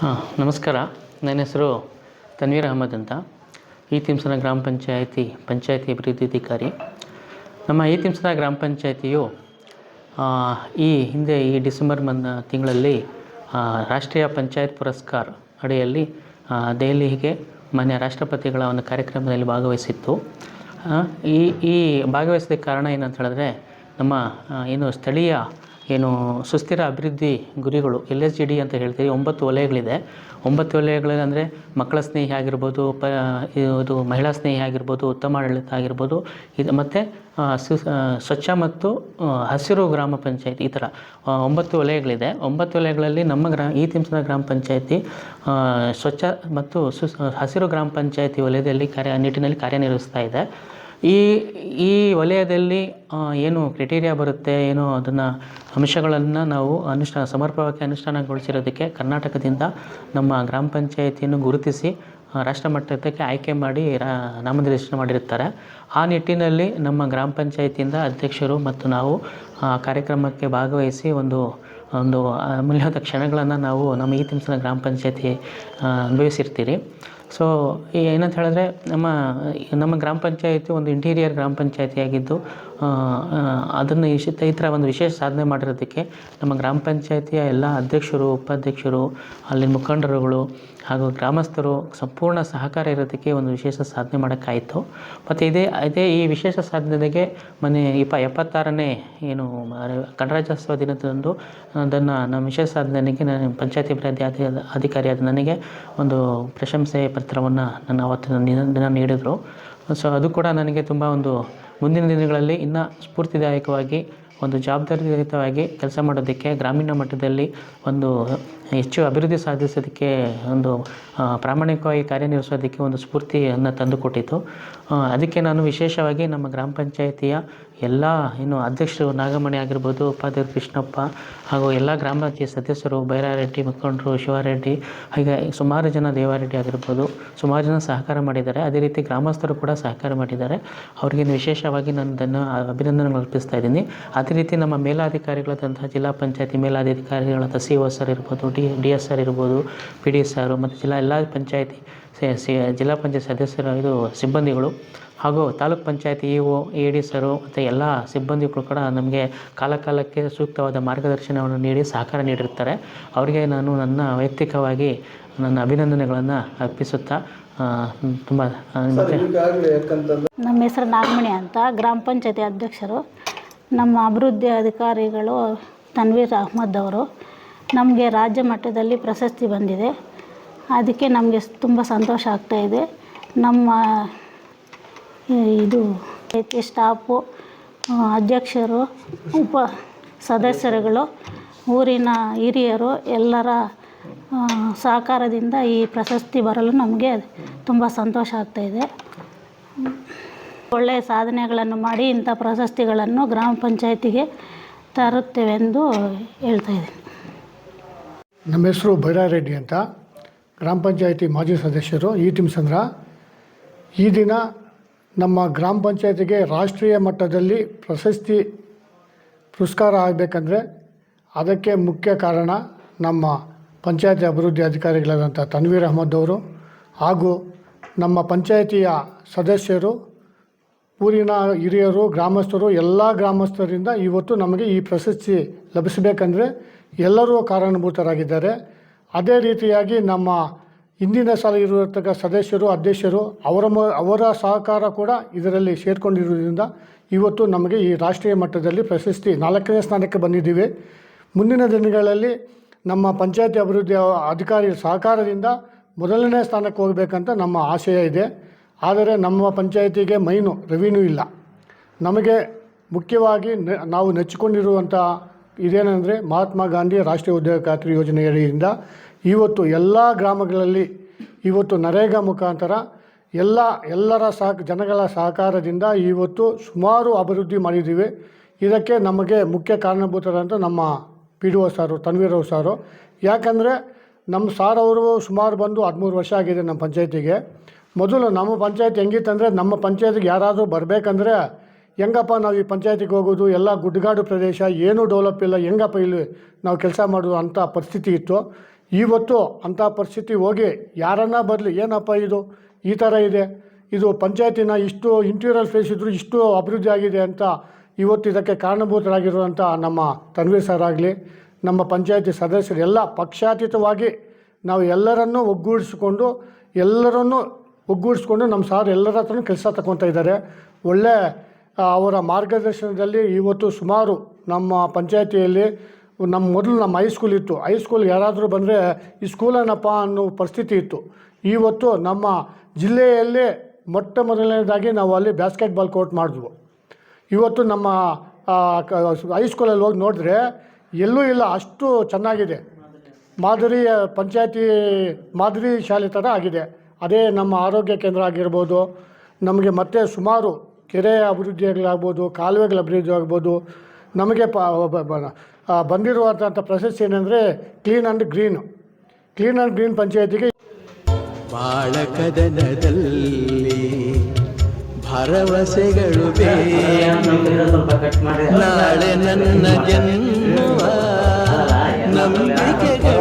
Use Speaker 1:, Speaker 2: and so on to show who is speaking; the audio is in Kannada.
Speaker 1: ಹಾಂ, ನಮಸ್ಕಾರ. ನನ್ನ ಹೆಸರು ತನ್ವೀರ್ ಅಹಮದ್ ಅಂತ. ಈ ತಿಮ್ಸನ ಗ್ರಾಮ ಪಂಚಾಯಿತಿ, ಪಂಚಾಯತಿ ಅಭಿವೃದ್ಧಿ ಅಧಿಕಾರಿ. ನಮ್ಮ ಈ ತಿಮ್ಸನ ಗ್ರಾಮ ಪಂಚಾಯಿತಿಯು ಈ ಹಿಂದೆ ಈ ಡಿಸೆಂಬರ್ ಮನ್, ತಿಂಗಳಲ್ಲಿ ರಾಷ್ಟ್ರೀಯ ಪಂಚಾಯತ್ ಪುರಸ್ಕಾರ ಅಡಿಯಲ್ಲಿ ದೆಹಲಿಗೆ ಮಾನ್ಯ ರಾಷ್ಟ್ರಪತಿಗಳ ಒಂದು ಕಾರ್ಯಕ್ರಮದಲ್ಲಿ ಭಾಗವಹಿಸಿತ್ತು. ಈ ಈ ಭಾಗವಹಿಸಿದ ಕಾರಣ ಏನಂತ ಹೇಳಿದ್ರೆ, ನಮ್ಮ ಏನು ಸ್ಥಳೀಯ ಏನು ಸುಸ್ಥಿರ ಅಭಿವೃದ್ಧಿ ಗುರಿಗಳು ಎಲ್ ಎಸ್ ಜಿ ಡಿ ಅಂತ ಹೇಳ್ತೀವಿ ಒಂಬತ್ತು ವಲಯಗಳಿದೆ. ಒಂಬತ್ತು ವಲಯಗಳಲ್ಲಿ ಅಂದರೆ ಮಕ್ಕಳ ಸ್ನೇಹಿ ಆಗಿರ್ಬೋದು, ಪ, ಇದು ಮಹಿಳಾ ಸ್ನೇಹಿ ಆಗಿರ್ಬೋದು, ಉತ್ತಮ ಆಡಳಿತ ಆಗಿರ್ಬೋದು, ಇದು ಮತ್ತು ಸ್ವಚ್ಛ ಮತ್ತು ಹಸಿರು ಗ್ರಾಮ ಪಂಚಾಯತಿ ಈ ಥರ ಒಂಬತ್ತು ವಲಯಗಳಿದೆ. ಒಂಬತ್ತು ವಲಯಗಳಲ್ಲಿ ನಮ್ಮ ಗ್ರಾ, ಈ ತಿಮ್ಸನ ಗ್ರಾಮ ಪಂಚಾಯತಿ ಸ್ವಚ್ಛ ಮತ್ತು ಸು, ಹಸಿರು ಗ್ರಾಮ ಪಂಚಾಯತಿ ವಲಯದಲ್ಲಿ ಕಾರ್ಯ ನಿಟ್ಟಿನಲ್ಲಿ ಕಾರ್ಯನಿರ್ವಹಿಸ್ತಾ ಇದೆ. ಈ ಈ ವಲಯದಲ್ಲಿ ಏನು ಕ್ರಿಟೀರಿಯಾ ಬರುತ್ತೆ, ಏನು ಅದನ್ನು ಅಂಶಗಳನ್ನು ನಾವು ಅನುಷ್ಠಾನ ಸಮರ್ಪಕವಾಗಿ ಅನುಷ್ಠಾನಗೊಳಿಸಿರೋದಕ್ಕೆ ಕರ್ನಾಟಕದಿಂದ ನಮ್ಮ ಗ್ರಾಮ ಪಂಚಾಯಿತಿಯನ್ನು ಗುರುತಿಸಿ ರಾಷ್ಟ್ರ ಮಟ್ಟಕ್ಕೆ ಆಯ್ಕೆ ಮಾಡಿ, ರಾ, ನಾಮನಿರ್ದೇಶನ ಮಾಡಿರ್ತಾರೆ ಆ ನಿಟ್ಟಿನಲ್ಲಿ ನಮ್ಮ ಗ್ರಾಮ ಪಂಚಾಯಿತಿಯಿಂದ ಅಧ್ಯಕ್ಷರು ಮತ್ತು ನಾವು, ಆ, ಕಾರ್ಯಕ್ರಮಕ್ಕೆ ಭಾಗವಹಿಸಿ ಒಂದು ಒಂದು ಅಮೂಲ್ಯವಾದ ಕ್ಷಣಗಳನ್ನು ನಾವು ನಮ್ಮ ಈ ತಿಮ್ಸನ ಗ್ರಾಮ ಪಂಚಾಯಿತಿ ಅನುಭವಿಸಿರ್ತೀರಿ. ಸೊ ಏನಂತ ಹೇಳಿದ್ರೆ ನಮ್ಮ ನಮ್ಮ ಗ್ರಾಮ ಪಂಚಾಯಿತಿ ಒಂದು ಇಂಟೀರಿಯರ್ ಗ್ರಾಮ ಪಂಚಾಯಿತಿ ಆಗಿದ್ದು ಅದನ್ನು ಈ ಈ ಥರ ಒಂದು ವಿಶೇಷ ಸಾಧನೆ ಮಾಡಿರೋದಕ್ಕೆ ನಮ್ಮ ಗ್ರಾಮ ಪಂಚಾಯತಿಯ ಎಲ್ಲ ಅಧ್ಯಕ್ಷರು, ಉಪಾಧ್ಯಕ್ಷರು, ಅಲ್ಲಿನ ಮುಖಂಡರುಗಳು ಹಾಗೂ ಗ್ರಾಮಸ್ಥರು ಸಂಪೂರ್ಣ ಸಹಕಾರ ಇರೋದಕ್ಕೆ ಒಂದು ವಿಶೇಷ ಸಾಧನೆ ಮಾಡೋಕ್ಕಾಯಿತು. ಮತ್ತು ಇದೇ ಇದೇ ಈ ವಿಶೇಷ ಸಾಧನೆಗೆ ಮನೆ ಇಪ್ಪ, ಎಪ್ಪತ್ತಾರನೇ ಏನು ಗಣರಾಜ್ಯೋತ್ಸವ ದಿನದಂದು ಅದನ್ನು, ನಮ್ಮ ವಿಶೇಷ ಸಾಧನೆಗೆ ನಾನು ಪಂಚಾಯತಿ ಅಭಿವೃದ್ಧಿ ಅಧಿಕಾರಿ ಅಧಿಕಾರಿಯಾದ ನನಗೆ ಒಂದು ಪ್ರಶಂಸೆ ಪತ್ರವನ್ನು ನನ್ನ ಅವತ್ತು ದಿನ ನೀಡಿದರು. ಸೊ ಅದು ಕೂಡ ನನಗೆ ತುಂಬ ಒಂದು ಮುಂದಿನ ದಿನಗಳಲ್ಲಿ ಇನ್ನೂ ಸ್ಫೂರ್ತಿದಾಯಕವಾಗಿ ಒಂದು ಜವಾಬ್ದಾರಿಯುತವಾಗಿ ಕೆಲಸ ಮಾಡೋದಕ್ಕೆ ಗ್ರಾಮೀಣ ಮಟ್ಟದಲ್ಲಿ ಒಂದು ಹೆಚ್ಚು ಅಭಿವೃದ್ಧಿ ಸಾಧಿಸೋದಕ್ಕೆ ಒಂದು ಪ್ರಾಮಾಣಿಕವಾಗಿ ಕಾರ್ಯನಿರ್ವಹಿಸೋದಕ್ಕೆ ಒಂದು ಸ್ಫೂರ್ತಿಯನ್ನು ತಂದುಕೊಟ್ಟಿತು. ಅದಕ್ಕೆ ನಾನು ವಿಶೇಷವಾಗಿ ನಮ್ಮ ಗ್ರಾಮ ಪಂಚಾಯಿತಿಯ ಎಲ್ಲ ಏನು ಅಧ್ಯಕ್ಷರು ನಾಗಮಣಿ ಆಗಿರ್ಬೋದು ಉಪಾಧ್ಯಕ್ಷರು ಕೃಷ್ಣಪ್ಪ ಹಾಗೂ ಎಲ್ಲ ಗ್ರಾಮ ಪಂಚಾಯತ್ ಸದಸ್ಯರು, ಬೈರಾರೆಡ್ಡಿ ಮುಖಂಡರು ಶಿವಾರೆಡ್ಡಿ, ಹಾಗೆ ಸುಮಾರು ಜನ ದೇವಾರೆಡ್ಡಿ ಆಗಿರ್ಬೋದು, ಸುಮಾರು ಜನ ಸಹಕಾರ ಮಾಡಿದ್ದಾರೆ. ಅದೇ ರೀತಿ ಗ್ರಾಮಸ್ಥರು ಕೂಡ ಸಹಕಾರ ಮಾಡಿದ್ದಾರೆ. ಅವ್ರಿಗೆ ವಿಶೇಷವಾಗಿ ನಾನು ಅದನ್ನು ಅಭಿನಂದನೆಗಳು ಅರ್ಪಿಸ್ತಾ ಇದ್ದೀನಿ. ಅದೇ ರೀತಿ ನಮ್ಮ ಮೇಲಾಧಿಕಾರಿಗಳಾದಂತಹ ಜಿಲ್ಲಾ ಪಂಚಾಯತಿ ಮೇಲಾಧಿಕಾರಿಗಳಾದ ಸಿ ಒ ಸರ್ ಇರ್ಬೋದು, ಡಿ ಡಿ ಎಸ್ ಸರ್ ಇರ್ಬೋದು, ಪಿ ಡಿ ಸರ್ ಮತ್ತು ಜಿಲ್ಲಾ ಎಲ್ಲ ಪಂಚಾಯತಿ ಜಿಲ್ಲಾ ಪಂಚಾಯತ್ ಸದಸ್ಯರು ಇದು ಸಿಬ್ಬಂದಿಗಳು ಹಾಗೂ taluk panchayat E O A D sir ಮತ್ತು ಎಲ್ಲ ಸಿಬ್ಬಂದಿಗಳು ಕೂಡ ನಮಗೆ ಕಾಲ ಕಾಲಕ್ಕೆ ಸೂಕ್ತವಾದ ಮಾರ್ಗದರ್ಶನವನ್ನು ನೀಡಿ ಸಹಕಾರ ನೀಡಿರ್ತಾರೆ. ಅವರಿಗೆ ನಾನು ನನ್ನ ವೈಯಕ್ತಿಕವಾಗಿ ನನ್ನ ಅಭಿನಂದನೆಗಳನ್ನು ಅರ್ಪಿಸುತ್ತಾ ತುಂಬ ಮತ್ತು
Speaker 2: ನಮ್ಮ ಹೆಸರು ನಾಗಮಣಿ ಅಂತ ಗ್ರಾಮ ಪಂಚಾಯತಿ ಅಧ್ಯಕ್ಷರು. ನಮ್ಮ ಅಭಿವೃದ್ಧಿ ಅಧಿಕಾರಿಗಳು ತನ್ವೀರ್ ಅಹ್ಮದ್ ಅವರು. ನಮಗೆ ರಾಜ್ಯ ಮಟ್ಟದಲ್ಲಿ ಪ್ರಶಸ್ತಿ ಬಂದಿದೆ. ಅದಕ್ಕೆ ನಮಗೆ ತುಂಬ ಸಂತೋಷ ಆಗ್ತಾಯಿದೆ ನಮ್ಮ ಈ ಇದು ಸ್ಟಾಫು ಅಧ್ಯಕ್ಷರು, ಉಪ ಸದಸ್ಯರುಗಳು, ಊರಿನ ಹಿರಿಯರು ಎಲ್ಲರ ಸಹಕಾರದಿಂದ ಈ ಪ್ರಶಸ್ತಿ ಬರಲು ನಮಗೆ ತುಂಬ ಸಂತೋಷ ಆಗ್ತಾಯಿದೆ ಒಳ್ಳೆಯ ಸಾಧನೆಗಳನ್ನು ಮಾಡಿ ಇಂಥ ಪ್ರಶಸ್ತಿಗಳನ್ನು ಗ್ರಾಮ ಪಂಚಾಯತಿಗೆ ತರುತ್ತೇವೆಂದು ಹೇಳ್ತಾ ಇದ್ದೀನಿ.
Speaker 3: ನಮ್ಮ ಹೆಸರು ಬೈರಾರೆಡ್ಡಿ ಅಂತ. ಗ್ರಾಮ ಪಂಚಾಯಿತಿ ಮಾಜಿ ಸದಸ್ಯರು ಈ ತಿಮ್ಸಂದ್ರ ಈ ದಿನ ನಮ್ಮ ಗ್ರಾಮ ಪಂಚಾಯತಿಗೆ ರಾಷ್ಟ್ರೀಯ ಮಟ್ಟದಲ್ಲಿ ಪ್ರಶಸ್ತಿ ಪುರಸ್ಕಾರ ಆಗಬೇಕಂದ್ರೆ ಅದಕ್ಕೆ ಮುಖ್ಯ ಕಾರಣ ನಮ್ಮ ಪಂಚಾಯತಿ ಅಭಿವೃದ್ಧಿ ಅಧಿಕಾರಿಗಳಾದಂಥ ತನ್ವೀರ್ ಅಹಮದ್ ಅವರು ಹಾಗೂ ನಮ್ಮ ಪಂಚಾಯತಿಯ ಸದಸ್ಯರು, ಊರಿನ ಹಿರಿಯರು, ಗ್ರಾಮಸ್ಥರು, ಎಲ್ಲ ಗ್ರಾಮಸ್ಥರಿಂದ ಇವತ್ತು ನಮಗೆ ಈ ಪ್ರಶಸ್ತಿ ಲಭಿಸಬೇಕಂದ್ರೆ ಎಲ್ಲರೂ ಕಾರಣಭೂತರಾಗಿದ್ದಾರೆ. ಅದೇ ರೀತಿಯಾಗಿ ನಮ್ಮ ಹಿಂದಿನ ಸಾಲ ಇರತಕ್ಕ ಸದಸ್ಯರು, ಅಧ್ಯಕ್ಷರು, ಅವರ ಮ, ಅವರ ಸಹಕಾರ ಕೂಡ ಇದರಲ್ಲಿ ಸೇರಿಕೊಂಡಿರುವುದರಿಂದ ಇವತ್ತು ನಮಗೆ ಈ ರಾಷ್ಟ್ರೀಯ ಮಟ್ಟದಲ್ಲಿ ಪ್ರಶಸ್ತಿ ನಾಲ್ಕನೇ ಸ್ಥಾನಕ್ಕೆ ಬಂದಿದ್ದೀವಿ. ಮುಂದಿನ ದಿನಗಳಲ್ಲಿ ನಮ್ಮ ಪಂಚಾಯತಿ ಅಭಿವೃದ್ಧಿ ಅಧಿಕಾರಿ ಸಹಕಾರದಿಂದ ಮೊದಲನೇ ಸ್ಥಾನಕ್ಕೆ ಹೋಗಬೇಕಂತ ನಮ್ಮ ಆಶಯ ಇದೆ. ಆದರೆ ನಮ್ಮ ಪಂಚಾಯತಿಗೆ ಮೈನು ರೆವಿನ್ಯೂ ಇಲ್ಲ. ನಮಗೆ ಮುಖ್ಯವಾಗಿ ನಾವು ನೆಚ್ಚಿಕೊಂಡಿರುವಂಥ ಇದೇನೆಂದರೆ ಮಹಾತ್ಮ ಗಾಂಧಿ ರಾಷ್ಟ್ರೀಯ ಉದ್ಯೋಗ ಖಾತ್ರಿ ಯೋಜನೆಯಿಂದ ಇವತ್ತು ಎಲ್ಲ ಗ್ರಾಮಗಳಲ್ಲಿ ಇವತ್ತು ನರೇಗಾ ಮುಖಾಂತರ ಎಲ್ಲ, ಎಲ್ಲರ ಸಹ ಜನಗಳ ಸಹಕಾರದಿಂದ ಇವತ್ತು ಸುಮಾರು ಅಭಿವೃದ್ಧಿ ಮಾಡಿದ್ದೀವಿ. ಇದಕ್ಕೆ ನಮಗೆ ಮುಖ್ಯ ಕಾರಣಭೂತರಂತ ನಮ್ಮ ಪಿ ಡಿ ಒ ಸಾರು, ತನ್ವೀರ್ ರಾವ್ ಸಾರು. ಯಾಕಂದರೆ ನಮ್ಮ ಸಾರ್ ಅವರು ಸುಮಾರು ಬಂದು ಹದಿಮೂರು ವರ್ಷ ಆಗಿದೆ ನಮ್ಮ ಪಂಚಾಯತಿಗೆ. ಮೊದಲು ನಮ್ಮ ಪಂಚಾಯತ್ ಹೆಂಗಿತ್ತಂದರೆ ನಮ್ಮ ಪಂಚಾಯತಿಗೆ ಯಾರಾದರೂ ಬರಬೇಕಂದ್ರೆ ಹೆಂಗಪ್ಪ, ನಾವು ಈ ಪಂಚಾಯತಿಗೆ ಹೋಗೋದು, ಎಲ್ಲ ಗುಡ್ಡಗಾಡು ಪ್ರದೇಶ, ಏನೂ ಡೆವಲಪ್ ಇಲ್ಲ, ಹೆಂಗಪ್ಪ ಇಲ್ಲಿ ನಾವು ಕೆಲಸ ಮಾಡೋದು ಅಂಥ ಪರಿಸ್ಥಿತಿ ಇತ್ತು. ಇವತ್ತು ಅಂಥ ಪರಿಸ್ಥಿತಿ ಹೋಗಿ ಯಾರನ್ನ ಬರಲಿ, ಏನಪ್ಪ ಇದು? ಈ ಥರ ಇದೆ. ಇದು ಪಂಚಾಯತಿನ ಇಷ್ಟು ಇಂಟೀರಿಯರ್ ಫೇಸ್ ಇದ್ದರೂ ಇಷ್ಟು ಅಭಿವೃದ್ಧಿ ಆಗಿದೆ ಅಂತ ಇವತ್ತು ಇದಕ್ಕೆ ಕಾರಣಭೂತರಾಗಿರುವಂಥ ನಮ್ಮ ತನ್ವೀರ್ ಸರ್ ಆಗಲಿ, ನಮ್ಮ ಪಂಚಾಯತಿ ಸದಸ್ಯರು, ಎಲ್ಲ ಪಕ್ಷಾತೀತವಾಗಿ ನಾವು ಎಲ್ಲರನ್ನೂ ಒಗ್ಗೂಡಿಸಿಕೊಂಡು, ಎಲ್ಲರನ್ನೂ ಒಗ್ಗೂಡಿಸ್ಕೊಂಡು ನಮ್ಮ ಸಾರ್ ಎಲ್ಲರ ಹತ್ರನೂ ಕೆಲಸ ತಗೊತಾ ಇದ್ದಾರೆ. ಒಳ್ಳೆ ಅವರ ಮಾರ್ಗದರ್ಶನದಲ್ಲಿ ಇವತ್ತು ಸುಮಾರು ನಮ್ಮ ಪಂಚಾಯತಿಯಲ್ಲಿ ನಮ್ಮ ಮೊದಲು ನಮ್ಮ ಹೈಸ್ಕೂಲ್ ಇತ್ತು. ಹೈಸ್ಕೂಲ್ ಯಾರಾದರೂ ಬಂದರೆ ಈ ಸ್ಕೂಲೇನಪ್ಪ ಅನ್ನೋ ಪರಿಸ್ಥಿತಿ ಇತ್ತು. ಇವತ್ತು ನಮ್ಮ ಜಿಲ್ಲೆಯಲ್ಲೇ ಮೊಟ್ಟ ಮೊದಲನೇದಾಗಿ ನಾವು ಅಲ್ಲಿ ಬ್ಯಾಸ್ಕೆಟ್ ಬಾಲ್ ಕೋರ್ಟ್ ಮಾಡಿದ್ವು. ಇವತ್ತು ನಮ್ಮ ಹೈಸ್ಕೂಲಲ್ಲಿ ಹೋಗಿ ನೋಡಿದ್ರೆ ಎಲ್ಲೂ ಇಲ್ಲ, ಅಷ್ಟು ಚೆನ್ನಾಗಿದೆ. ಮಾದರಿ ಪಂಚಾಯತಿ ಮಾದರಿ ಶಾಲೆ ಥರ ಆಗಿದೆ. ಅದೇ ನಮ್ಮ ಆರೋಗ್ಯ ಕೇಂದ್ರ ಆಗಿರ್ಬೋದು, ನಮಗೆ ಮತ್ತೆ ಸುಮಾರು ಕೆರೆ ಅಭಿವೃದ್ಧಿಗಳಾಗ್ಬೋದು ಕಾಲುವೆಗಳ ಅಭಿವೃದ್ಧಿ ಆಗ್ಬೋದು, ನಮಗೆ ಪ ಬಂದಿರುವಂಥ ಪ್ರಶಸ್ತಿ ಏನಂದರೆ clean and green clean and green ಪಂಚಾಯತಿಗೆ
Speaker 4: ಬಾಳಕದನದಲ್ಲಿ ಭರವಸೆಗಳು ನಾಳೆ ನನ್ನ ಜನ್ಮ ನಂಬಿಕೆಗಳು